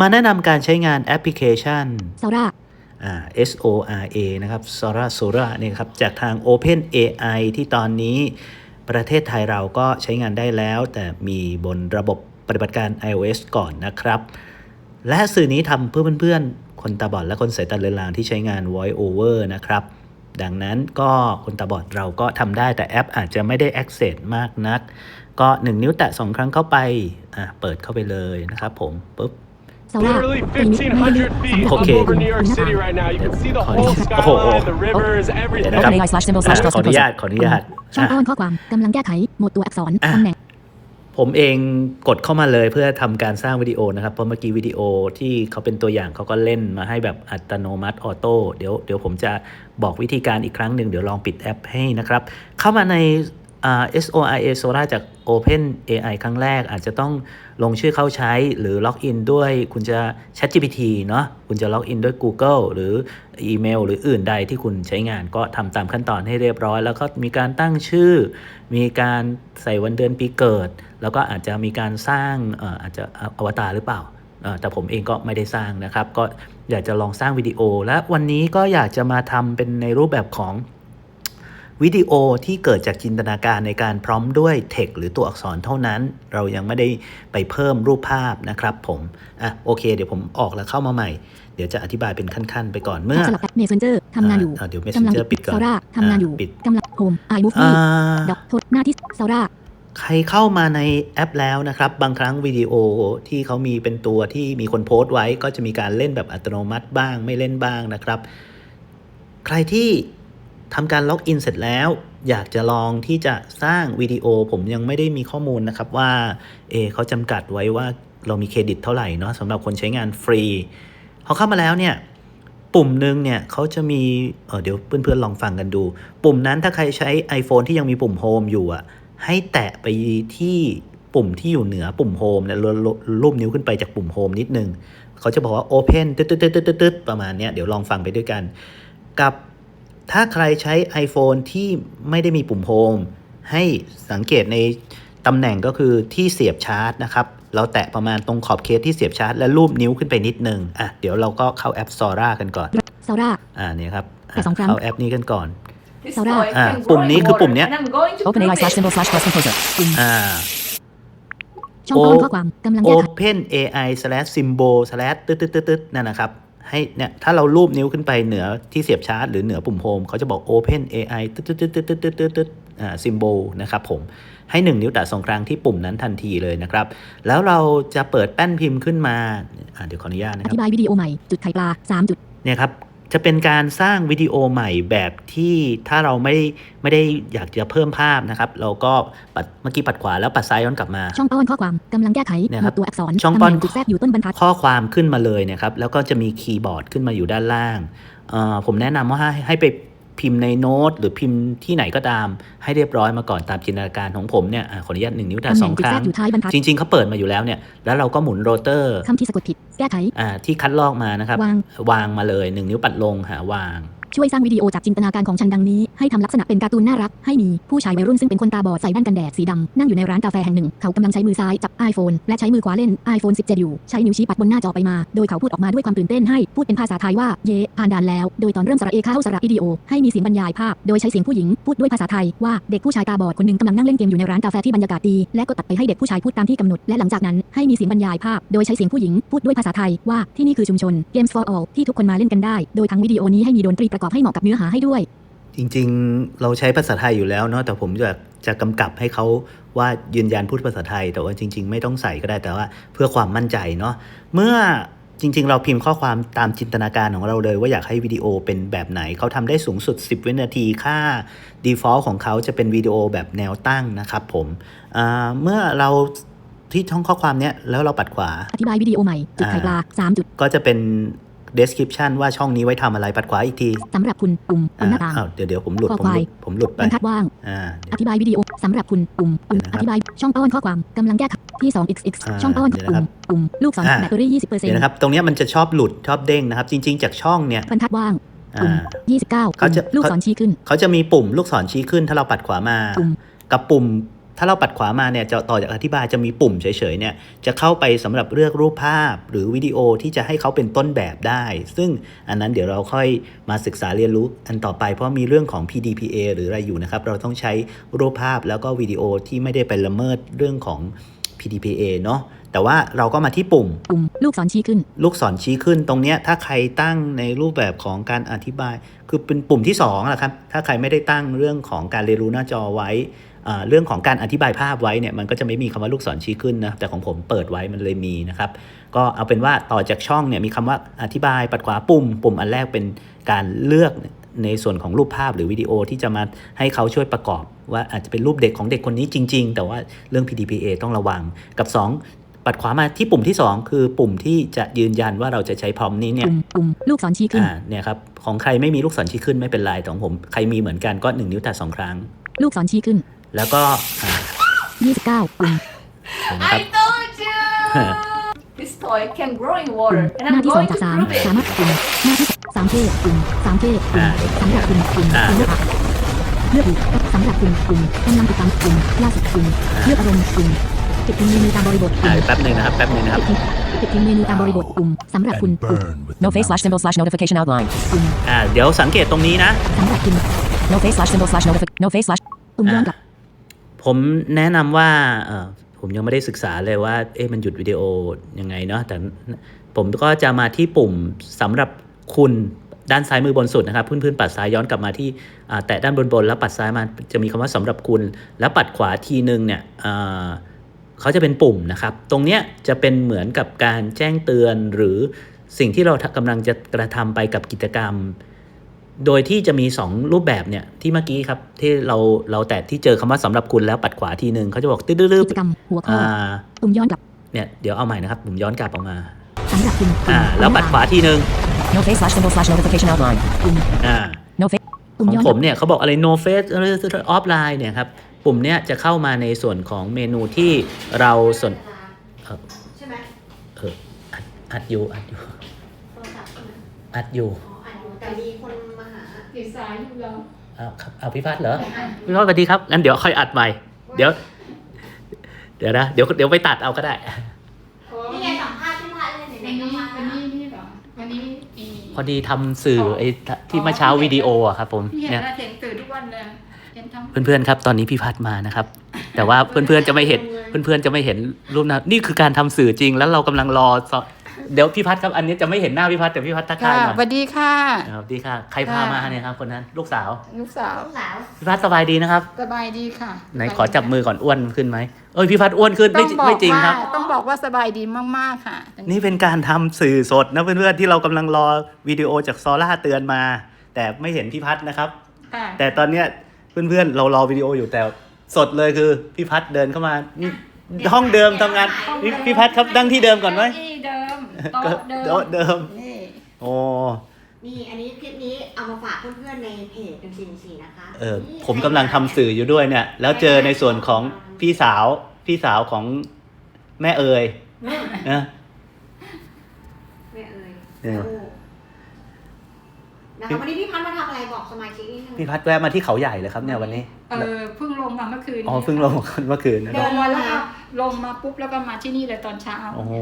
มาแนะนำการใช้งานแอปพลิเคชันซาร่าอ่า S O R A นะครับ Sora Sora เนี่ยครับ จากทาง Open AI ที่ตอนนี้ประเทศไทยเราก็ใช้งานได้แล้ว แต่มีบนระบบปฏิบัติการ iOS ก่อนนะครับ และสื่อนี้ทำเพื่อเพื่อนๆ คนตาบอดและคนสายตาเลือนลางที่ใช้งาน Voice Over นะครับ ดังนั้นก็คนตาบอดเราก็ทำได้แต่แอปอาจจะไม่ได้ access มากนัก ก็ 1 นิ้วแตะ 2 ครั้งเข้าไปอะเปิดเข้าไปเลยนะครับผมปุ๊บ ซาร่า Literally ปีนี้ไม่ได้1,500 feet Okay. up over New York City right now. You can see the whole Oh, oh. skyline, the rivers, เดี๋ยว everything. นะครับ OpenAI slash symbol อะ slash ขออนุญาตขออนุญาตช่องอะ อ้อนข้อความกำลังแก้ไข หมวดตัวอักษรอะ ตำแหน่งผมเองกดเข้ามาเลยเพื่อทำการสร้างวิดีโอนะครับ เพราะเมื่อกี้วิดีโอที่เขาเป็นตัวอย่างเขาก็เล่นมาให้แบบอัตโนมัติออโต้เดี๋ยวเดี๋ยวผมจะบอกวิธีการอีกครั้งหนึ่งเดี๋ยวลองปิดแอปให้นะครับ เข้ามาใน SORA Sora จาก Open AI ครั้งแรก อาจจะต้องลงชื่อเข้าใช้หรือล็อกอินด้วยคุณจะ ChatGPT เนาะคุณจะล็อกอินด้วย Google หรืออีเมล หรืออื่นใดที่คุณใช้งานก็ทำตามขั้นตอนให้เรียบร้อย แล้วก็มีการตั้งชื่อ มีการใส่วันเดือนปีเกิด แล้วก็อาจจะมีการสร้างอาจจะอวตารหรือเปล่าแต่ผมเองก็ไม่ได้สร้างนะครับ ก็อยากจะลองสร้างวิดีโอ และวันนี้ก็อยากจะมาทำเป็นในรูปแบบของ วิดีโอที่เกิดจากจินตนาการในการพร้อมด้วยเทคหรือตัวอักษรเท่านั้น เรายังไม่ได้ไปเพิ่มรูปภาพนะครับผมอะโอเค เดี๋ยวผมออกแล้วเข้ามาใหม่ เดี๋ยวจะอธิบายเป็นขั้น ๆ ไปก่อนเมื่อสลับแอปเมสเซนเจอร์ทำงานอยู่อ่าเดี๋ยวกำลัง Messenger ปิดก่อนซาร่าทำงานอยู่อ่าปิดกำลังโฮมไอบูฟอ่นี่าดอกโทษหน้าที่ซาร่าใครเข้ามาในแอปแล้วนะครับ บางครั้งวิดีโอที่เขามีเป็นตัวที่มีคนโพสต์ไว้ ก็จะมีการเล่นแบบอัตโนมัติบ้างไม่เล่นบ้างนะครับ ใครที่ ทำการล็อกอินเสร็จแล้ว อยากจะลองที่จะสร้างวิดีโอ ผมยังไม่ได้มีข้อมูลนะครับว่าเอเขาจำกัดไว้ว่าเรามีเครดิตเท่าไหร่เนาะสำหรับคนใช้งานฟรีพอเข้ามาแล้วเนี่ยปุ่มหนึ่งเนี่ยเขาจะมีเเดี๋ยวเพื่อนๆลองฟังกันดู ปุ่มนั้นถ้าใครใช้ iPhone ที่ยังมีปุ่มโฮมอยู่อะให้แตะไปที่ปุ่มที่อยู่เหนือปุ่มโฮมเนี่ยรูปนิ้วขึ้นไปจากปุ่มโฮมนิดนึงเขาจะบอกว่า Open ตึ๊ดตึ๊ดตึ๊ดตึ๊ดตึ๊ตประมาณเนี้ยเดี๋ยวลองฟังไปด้วยกัน กับ ถ้าใครใช้ iPhone ที่ไม่ได้มีปุ่มโฮมให้สังเกตในตำแหน่งก็คือที่เสียบชาร์จนะครับ เราแตะประมาณตรงขอบเคสที่เสียบชาร์จ และรูปนิ้วขึ้นไปนิดนึงอะเดี๋ยวเราก็เข้าแอป Sora กันก่อนซาร่าอ่าเนี่ยครับอะแต่สองครั้งเข้าแอปนี้กันก่อน This Sarah. boy Ah, can ปุ่ม grow นี้ in คือปุ่ม water, เนี้ย and I'm going to OpenAI prove slash it. symbol slash cross composer ปุ่มอ่าช่องอ้อนข้อความกำลังแก้ไข Open AI slash symbol slash ตึ๊ดตึ๊ดตึ๊ดตึ๊ดนั่นนะครับ ให้เนี่ยถ้าเรารูปนิ้วขึ้นไปเหนือที่เสียบชาร์จหรือเหนือปุ่มโฮมเขาจะบอก Open AI ตึ๊ดตึ๊ดตึ๊ดตึ๊ดตึ๊ดตึ๊ดตึ๊ดอ่า symbol นะครับผมให้หนึ่งนิ้วแตะสองครั้งที่ปุ่มนั้นทันทีเลยนะครับ แล้วเราจะเปิดแป้นพิมพ์ขึ้นมาอ่าเดี๋ยวขออนุญาตนะอครับธิบายวิดีโอใหม่ จุดไข่ปลา3จุด เนี่ยครับ จะเป็นการสร้างวิดีโอใหม่แบบที่ถ้าเราไม่ได้ไม่ได้อยากจะเพิ่มภาพนะครับ เราก็ปัดเมื่อกี้ปัดขวาแล้วปัดซ้ายย้อนกลับมา ช่องอ้อนข้อความกำลังแก้ไขเนี่ยหคมรัวบดตัวอักษรช่องตำป้แหอนน่งจุดแทรกอยู่ต้นบรรทัดข้อความขึ้นมาเลยนะครับ แล้วก็จะมีคีย์บอร์ดขึ้นมาอยู่ด้านล่างเอ่อผมแนะนำว่าให้ให้ไป พิมพ์ในโน้ตหรือพิมพ์ที่ไหนก็ตาม ให้เรียบร้อยมาก่อนตามจินตนาการของผมเนี่ยอะขออนุญาตหนึ่งนิ้วแต่ตำแหสน่องงจุดคแทรรั้กงอยู่ท้ายบรรทัดจริง ๆเขาเปิดมาอยู่แล้วเนี่ยแล้วเราก็หมุนโรเตอร์คำที่สะกดผิดแก้ไขอ่าที่คัดลอกมานะครับวางวางมาเลยหนึ่งนิ้วปัดลงหาวาง ช่วยสร้างวิดีโอจากจินตนาการของฉันดังนี้ ให้ทำลักษณะเป็นการ์ตูนน่ารัก ให้มีผู้ชายวัยรุ่นซึ่งเป็นคนตาบอดใส่แว่นกันแดดสีดำนั่งอยู่ในร้านกาแฟแห่งหนึ่ง เขากำลังใช้มือซ้ายจับ iPhone และใช้มือขวาเล่น iPhone 17 อยู่ ใช้นิ้วชี้ปัดบนหน้าจอไปมา โดยเขาพูดออกมาด้วยความตื่นเต้นให้พูดเป็นภาษาไทยว่าเย่ผ่านด่านแล้ว โดยตอนเริ่มสระเอเข้าสระวิดีโอให้มีเสียงบรรยายภาพ โดยใช้เสียงผู้หญิงพูดด้วยภาษาไทยว่าเด็กผู้ชายตาบอดคนหนึ่งกำลังนั่งเล่นเกมอยู่ในร้านกาแฟที่บรรยากาศดีและก็ตัดไปให้เด็กผู้ชายพูดตามที่กำหนดและหลังจากนั้นให้มีเสียงบรรยายภาพ โดยใช้เสียงผู้หญิงพูดด้วยภาษาไทยว่าที่นี่คือชุมชน Games for All ที่ทุกคนมาเล่นกันได้ โดยทั้งวิดีโอนี้ให้มีดนตรีประกอบให้เหมาะกับเนื้อหาให้ด้วย จริงๆ เราใช้ภาษาไทยอยู่แล้วเนาะแต่ผมจะจะกำกับให้เขาว่ายืนยันพูดภาษาไทย แต่ว่าจริง ๆ ไม่ต้องใส่ก็ได้แต่ว่าเพื่อความมั่นใจเนาะเมื่อจริง ๆ เราพิมพ์ข้อความตามจินตนาการของเราเลย ว่าอยากให้วิดีโอเป็นแบบไหน เขาทำได้สูงสุด 10 วินาทีค่า default ของเขาจะเป็นวิดีโอแบบแนวตั้งนะครับผมอ่าเมื่อเราที่ช่องข้อความเนี้ยแล้วเราปัดขวา อธิบายวิดีโอใหม่จุดไข่ปลา3จุด ก็จะเป็น description ว่าช่องนี้ไว้ทำอะไรปัดขวาอีกทีสำหรับคุณปุ่มบนหน้าต่างอ้าวเดี๋ยวเดี๋ยวผมหลุดข้อผมหลุดควายผมหลุดไปบรรทัดว่างอ่าอธิบายวิดีโอสำหรับคุณปุ่มปุ่มเดี๋ยวนะครับอธิบายช่องป้อนข้อความกำลังแก้ไขที่ 2xx อ่าช่องป้อนเดี๋ยวปุ่นะครัมบปุ่มลูกศรอ่าแบตเตอรี่20%เดี๋ยวนะครับตรงเนี้ยมันจะชอบหลุดชอบเด้งนะครับ จริง ๆ จากช่องเนี่ยบรรทัดว่างปุ่มอ่า29เขาจะปุ่มลูกศรชี้ขึ้น เขาจะมีปุ่มลูกศรชี้ขึ้นถ้าเราปัดขวามาปุ่มกับปุ่ม ถ้าเราปัดขวามาเนี่ยจะต่อจากอธิบายจะมีปุ่มเฉยๆเนี่ยจะเข้าไปสำหรับเลือกรูปภาพหรือวิดีโอที่จะให้เขาเป็นต้นแบบได้ ซึ่งอันนั้นเดี๋ยวเราค่อยมาศึกษาเรียนรู้อันต่อไปเพราะมีเรื่องของ PDPA หรืออะไรอยู่นะครับ เราต้องใช้รูปภาพแล้วก็วิดีโอที่ไม่ได้ไปละเมิดเรื่องของ PDPA เนาะแต่ว่าเราก็มาที่ปุ่มปุ่มลูกศรชี้ขึ้น ลูกศรชี้ขึ้นตรงเนี้ยถ้าใครตั้งในรูปแบบของการอธิบาย คือเป็นปุ่มที่2แหละครับถ้าใครไม่ได้ตั้งเรื่องของการเรียนรู้หน้าจอไว้อ่า เรื่องของการอธิบายภาพไว้เนี่ยมันก็จะไม่มีคำว่าลูกศรชี้ขึ้นนะแต่ของผมเปิดไว้มันเลยมีนะครับก็เอาเป็นว่าต่อจากช่องเนี่ยมีคำว่าอธิบายปัดขวาปุ่ม ปุ่มอันแรกเป็นการเลือกในส่วนของรูปภาพหรือวิดีโอที่จะมาให้เขาช่วยประกอบ ว่าอาจจะเป็นรูปเด็กของเด็กคนนี้จริง ๆ แต่ว่าเรื่อง PDPA ต้องระวังกับ 2 ปัดขวามาที่ปุ่มที่ 2 คือปุ่มที่จะยืนยันว่าเราจะใช้พร้อมนี้เนี่ยปุ่มปุ่มลูกศรชี้ขึ้นอ่าเนี่ยครับของใครไม่มีลูกศรชี้ขึ้นไม่เป็นไรแต่ของผมใครมีเหมือนกันก็1นิ้วแตะสองครั้ง ลูกศรชี้ขึ้น แล้วก็อ่า29ปุ่มเห็นไหมครับ I told you! this toy can grow in water, ปุ่ม and หน้า I'm ที่สอง going จาก to สาม prove สามาร it. ถปุ่มหน้าที่สามเคปุ่มสามเคปุ่มสำหรับปุ่มปุ่มอ่าปุ่มเลือกเลือกอีกสำหรับปุ่มปุ่มกำลังติดตามปุ่มล่าสุดปุ่มเลือกอารมณ์ปุ่มปิดทิ้งเมนูตามบริบทอ่าปุ่มแป๊บหนึ่งนะครับแป๊บหนึ่งนะครับปิดทิ้งปิดทิ้งเมนูตามบริบทปุ่มสำหรับคุณ and ปุ่ม burn with No the face slash mouse. symbol slash notification outline. ปุ่มอ่าเดี๋ยวสังเกตตรงนี้นะ สำหรับคุณ No face slash symbol slash notific. No face slash. ปุ่มย้อนกลับ ผมแนะนำว่าผมยังไม่ได้ศึกษาเลยว่าเอ๊ะมันหยุดวิดีโอยังไงเนาะแต่ผมก็จะมาที่ปุ่มสำหรับคุณด้านซ้ายมือบนสุดนะครับเพื่อนๆปัดซ้ายย้อนกลับมาที่แตะด้านบนบนๆแล้วปัดซ้ายมาจะมีคำว่าสำหรับคุณ แล้วปัดขวาทีนึงเนี่ยเขาจะเป็นปุ่มนะครับ ตรงเนี้ยจะเป็นเหมือนกับการแจ้งเตือนหรือสิ่งที่เรากำลังจะกระทำไปกับกิจกรรม โดยที่จะมี 2 รูปแบบเนี่ยที่เมื่อกี้ครับที่เราเราแตะที่เจอคำว่าสำหรับคุณแล้วปัดขวาทีหนึ่งเขาจะบอกตื้อกิจกรรมหัวข้ออ่าปุ่มย้อนกลับเนี่ยเดี๋ยวเอาใหม่นะครับผมย้อนกลับออกมาสำหรับคุณปุ่มอ่าแล้วปัดขวาทีหนึ่ง No face slash symbol slash notification outline. ปุ่มอ่า No face. ปุ่มของย้อนผกลัมบเนี่ยเขาบอกอะไร no face offline เนี่ยครับปุ่มเนี้ยจะเข้ามาในส่วนของเมนูที่เราสนเออใช่ไหมเอออัดอัดอยู่อัดอยู่โทรศัพท์ใช่ไหมอัดอยู่อ๋ออ่านอยู่แต่มีคนมาหา ติดสายอยู่แล้วเอาครับเอาพี่พัดเหรอพี่พัดสวัสดีครับงั้นเดี๋ยวค่อยอัดใหม่ เดี๋ยว เดี๋ยวนะเดี๋ยวเดี๋ยวไปตัดเอาก็ได้นี่ไงสัมภาษณ์พี่พัดเลยไหนวันๆก็นี้มาวันนี้นี่เหรอวันนี้อี พอดีทำสื่อไอ้ที่เมื่อเช้าวิดีโออะครับผมพี่เห็นเนี่ยแล้วเห็นตื่นทุกวันเลยเห็นทำเพื่อนๆครับตอนนี้พี่พัดมานะครับ แต่ว่าเพื่อนๆจะไม่เห็นเพื่อนๆจะไม่เห็นรูปนะนี่คือการทำสื่อจริง แล้วเรากำลังรอส เดี๋ยวพี่พัดครับอันนี้จะไม่เห็นหน้าพี่พัดแต่พี่พัดทักทายค่ะหน่อยสวัสดีค่ะครับดีค่ะ ใครพามาเนี่ยครับคนนั้นลูกสาวลูกสาวลูกสาวพี่พัดสบายดีนะครับ สบายดีค่ะไหนขอจับมือก่อนอ้วนขึ้นไหมเอ้ยพี่พัดอ้วนขึ้นต้ไม่องบอกไม่จริงว่าครับ ต้องบอกว่าสบายดีมากๆค่ะ นี่เป็นการทำสื่อสดนะเพื่อนๆที่เรากำลังรอวิดีโอจากซอล่าเตือนมา แต่ไม่เห็นพี่พัดนะครับ ค่ะ แต่ตอนเนี้ยเพื่อนๆเรารอวิดีโออยู่แต่สดเลยคือพี่พัดเดินเข้ามานี่ ห้องเดิมทำงานพี่พี่พัดครับนั่งที่เดิมก่อนไหมเก้าอี้เดิมก็โต๊ะเดิโต๊ะมเดิม นี่โอ้ นี่อันนี้คลิปนี้เอามาฝากเพื่อนๆในเพจเป็นซีซีนะคะเออผมกำลังทำสื่ออยู่ด้วยเนี่ย แล้วเจอในส่วนของพี่สาวพี่สาวของแม่เอ๋ยนะไม่เอ่ยเออนะคะวันนี้พี่พัดมาทำอะไรบอกสมาชิกนิดนึงพี่พัดแวะมาที่เขาใหญ่เลยครับเนี่ยวันนี้ เออเพิ่งลงมาเมื่อคืนอ๋อเพิ่งลงเมื่อคืนนะลงมาแล้วก็ ลงมาปุ๊บแล้วก็มาที่นี่เลยตอนเช้า โอ้โห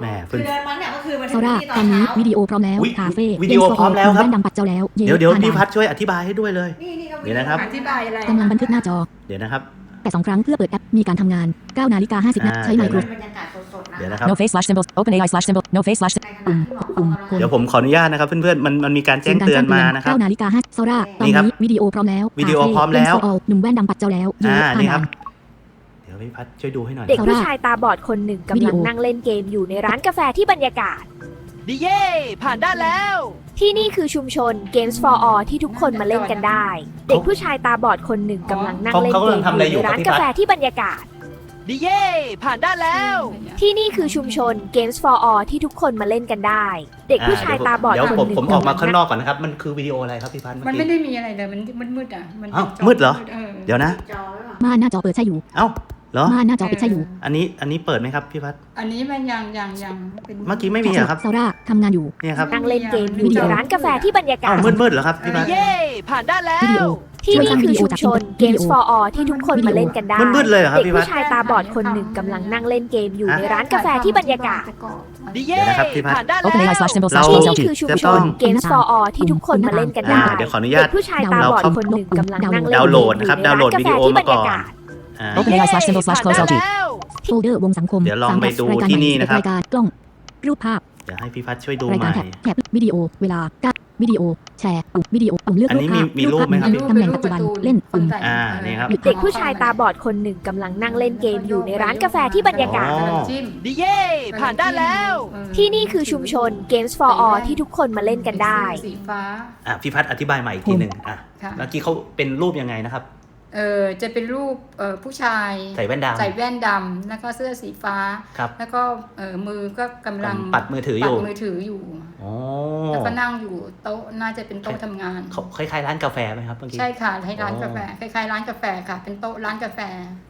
แหมเพิ่คืงอเดินมาเนี่ยก็คือมาโซถึงดาที่ตตออนนนี้เช้าวิดีโอพร้อมแล้วอุ๊ยคาเฟ่วิดีโอพร้อมแล้วครับ แว่นดำปัดเจ้าแล้วเดี๋ยวเดี๋ยวผ่านพี่ด่านพัดช่วยอธิบายให้ด้วยเลย นี่นี่ก็เดี๋ยวนะครับ อธิบายอะไรกำลังบันทึกหน้าจอ เดี๋ยวนะครับ แต่สองครั้งเพื่อเปิดแอป มีการทำงาน9นาฬิกา50นาทีอ่าใช้ไมโครบรรยากาศสดๆนะเดี๋ยวนะครับ No face slash symbol. Open AI slash symbol. No face slash. ในขณะที่หมอเขากำลัง เดี๋ยวผมขออนุญาตนะครับเพื่อนๆมันมันมีการแจ้งการเตือนมานะครับ 9นาฬิกา5โซดาตอนนี่ครับนี้วิดีโอพร้อมแล้ววิดีโอคาเฟ่พร้อมแล้ว Games for All หนุ่มแว่นดำปัดเจ้าแล้วเย้อ่าผ่านนี่คด่ารับนเดี๋ยว พี่พัดช่วยดูให้หน่อยเด็กโซผู้ดาชายตาบอดคนหนึ่งวิดีกำลังโอนั่งเล่นเกมอยู่ในร้านกาแฟที่บรรยากาศ ดีเย่ผ่านได้แล้ว ที่นี่คือชุมชน Games for All ที่ทุกคนมาเล่นกันได้ เด็กผู้ชายตาบอดคนหนึ่งกำลังนั่งเล่นเขาเกกำลัมงทำอะไรออยู่ยู่ในร้านครับพี่กาพัดแฟที่บรรยากาศดีเย่ผ่านได้แล้ว ที่นี่คือชุมชน Games for All ที่ทุกคนมาเล่นกันได้ เด็กผู้ชายตาบอดเดี๋ยวคนผมหนึ่งผมออกมาข้างนกำลัอกก่อนนะครับ มันคือวิดีโออะไรครับพี่พัดเมื่อมันไม่กี้ได้มีอะไรเลยมันมันมืดอะมันอ้าวจอมืดเหรอออเดี๋ยวนะจอไว้ก่อนม่านหน้าจอเปิดใช่อยู่ เอ้า เหรอม่านหน้าจอปิดใช่อยู่อันนี้อันนี้เปิดไหมครับพี่พัด อันนี้มันยังยังยังเป็นเมื่อกี้ไม่มีเหรอครับโซดาทำงานอยู่ เนี่ยครับนั่งเล่นเกมอยู่ในร้านกาแฟที่บรรยากาเอ้าศมืดมืดๆเหรอครับพี่พัดดีเย่ผ่านได้แล้วิดีโอวที่นี่คือชุมชน Games for All ที่ทุกคนมาเล่นกันได้ มืดๆเลยเหรอครับเด็กพี่พัผู้ดชายตาบอดคนหนึ่งกำลังนั่งเล่นเกมอยู่ฮะในร้านกาแฟที่บรรยากาศ ดีเย่เดี๋ยวนะครับพี่พัด ผ่านด้าน Open แล้ว AI slash symbol เรา slash ที่ close นี่ LT คือชุมชน Games for All ที่ทุกคนมาเล่นกันได้อ่าเดี๋ยวขออนุญาตเด็กผู้ชายตาบอดคนหนึ่งกำลังนั่งเล่นดาวน์โหลดเกมนะครับอยู่ในดาวน์โหลร้านดกาวิแฟดีโอที่บมารก่ยาอนกาศอ่า Open AI slash symbol slash ผ่าน close ด้าน LT แล้วโฟลเดอร์วงสังคมเดี๋ยวลองไปดูรายการที่นี่ใหม่นะครับ รายการกล้องรูปภาพเดี๋ยวให้พี่พัดช่วยดูรายใหการม่ แท็บแท็บวิดีโอเวลาการวิดีโอแชร์ปุ่มวิดีโอปุ่มเลือกอันนี้มีภาพมีรูปไหมครับ ภาพตำแหน่งปัจจุบันเล่นปุ่ม อ่านี่ครับหยุดเด็กผู้ชายตาบอดคนหนึ่งกำลังนั่งเล่นเกมอยู่ในร้านกาแฟที่บรรยากาศอ๋อจิ้มดีเย่ผ่านด้านแล้ว ที่นี่คือชุมชน Games for All ที่ทุกคนมาเล่นกันได้ สีฟ้า อะพี่พัดอธิบายใหม่อีกทีหนึ่งอะค่ะ เมื่อกี้เขาเป็นรูปยังไงนะครับ เออจะเป็นรูปเออผู้ชายใส่แว่นดำ ใส่แว่นดำแล้วก็เสื้อสีฟ้า ครับ แล้วก็เออมือก็กำลังปัดมือถืออยู่ปัดมือถืออยู่ อ๋อแล้วก็นั่งอยู่โต๊ะน่าจะเป็นโต๊ะทำงาน เขาคล้ายๆร้านกาแฟไหมครับเมื่อกี้ ใช่ค่ะให้ร้านอ๋อกาแฟคล้ายๆร้านกาแฟค่ะ เป็นโต๊ะร้านกาแฟ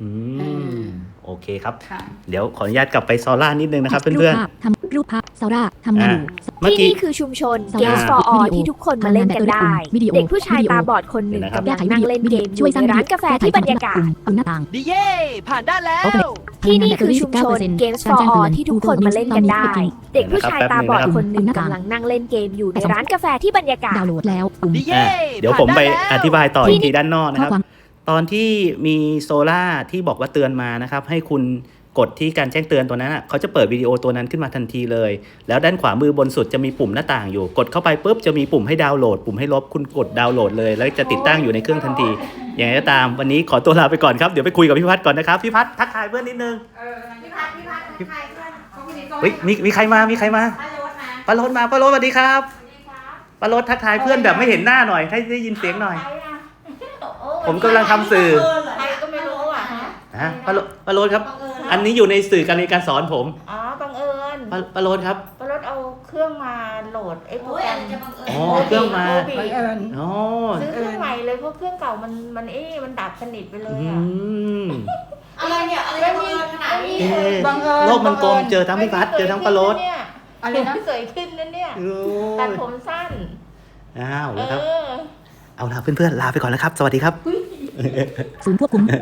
อือืมมโอเคครับ ค่ะ เดี๋ยวขออนุญาตกลับไปซอล่านิดนึงนะครับรูปเพื่อนภาพทำ รูปภาพซาร่าทำงานอยู่ๆเมื่อที่กี้ นี่คือชุมชนสำหรับ Games for All วิดีโอที่ทุกคนมาเล่นกันได้ วิดีโอ เด็กผู้ชายวิดีโอตาบอดคนหนึ่งเดี๋ยวนะครับกำลังนั่งเล่นเกมอช่วยยู่สร้างในร้านกาแฟที่บรรยากาศปุ่มปุ่มหน้าต่างดีเย่ผ่านด้านแล้ว ที่นี่คือชุมชน Games for All ที่ทุกคนมาเล่นกันได้ เด็กผู้ชายตาบอดคนหนึ่งกำลังนั่งเล่นเกมอยู่ในร้านกาแฟที่บรรยากาศ ดาวน์โหลดแล้วปุ่ม ดีอะเย่เดี๋ยวผมไปอธิบายต่ออีกทีด้านนอกนะข้คอรับความ ตอนที่มีโซล่าที่บอกว่าเตือนมานะครับ ให้คุณ กดที่การแจ้งเตือนตัวนั้นอะเขาจะเปิดวิดีโอตัวนั้นขึ้นมาทันทีเลย แล้วด้านขวามือบนสุดจะมีปุ่มหน้าต่างอยู่ กดเข้าไปปุ๊บจะมีปุ่มให้ดาวน์โหลด ปุ่มให้ลบคุณกดดาวน์โหลดเลย แล้วจะติดตั้งอยู่ในเครื่องทันที อย่างไรก็ตามวันนี้ขอตัวลาไปก่อนครับเดี๋ยวไปคุยกับพี่พัฒน์ก่อนนะครับพี่พัฒน์ทักทายเพื่อนนิดนึงพี่พัดพี่พัดทักทายเพื่อนเฮ้ยมีมีใครมามีใครมาป้าโรสนะ ป้าโรสมาป้าโรสสวัสดีครับป้าโรสทักทายเพื่อนแบบไม่เห็นหน้าหน่อยให้ได้ยินเสียงหน่อย ผมกำลังทำสื่อใครก็ไม่รู้อะฮะ นะป้าโรสป้าโรสครับ บังเอิญอันนี้อยู่ในสื่อการเรียนการสอนผมอ๋อบังเอิญป้าป้าโรสครับปรถเอาเครื่องมาโหลดไอ้โปรโอ้ยแกรอะมไรจะบังเอิญอ๋อ เครื่องมาโควิบังดเอิญ อ๋อซื้อเครื่องใหม่เลยเพราะเครื่องเก่ามันมันเอ๊ะมันดับสนิทไปเลยอือะ มอะไรเนี่ยอะไรจะบังเอิญขนาดนี้ เอ๊ะบังเอิญ โลกมันกลมเจอทั้งพี่พัฒน์เจอทั้งป้าโรสเนี่ยอะไรนะ สวยขึ้นนะเนี่ย โอ้ตัดยผมสั้น อ้าวเอแล้วครับ อ เอาล่ะเพื่อนๆลาไปก่อนแล้วครับ สวัสดีครับ ศูนย์ควบคุม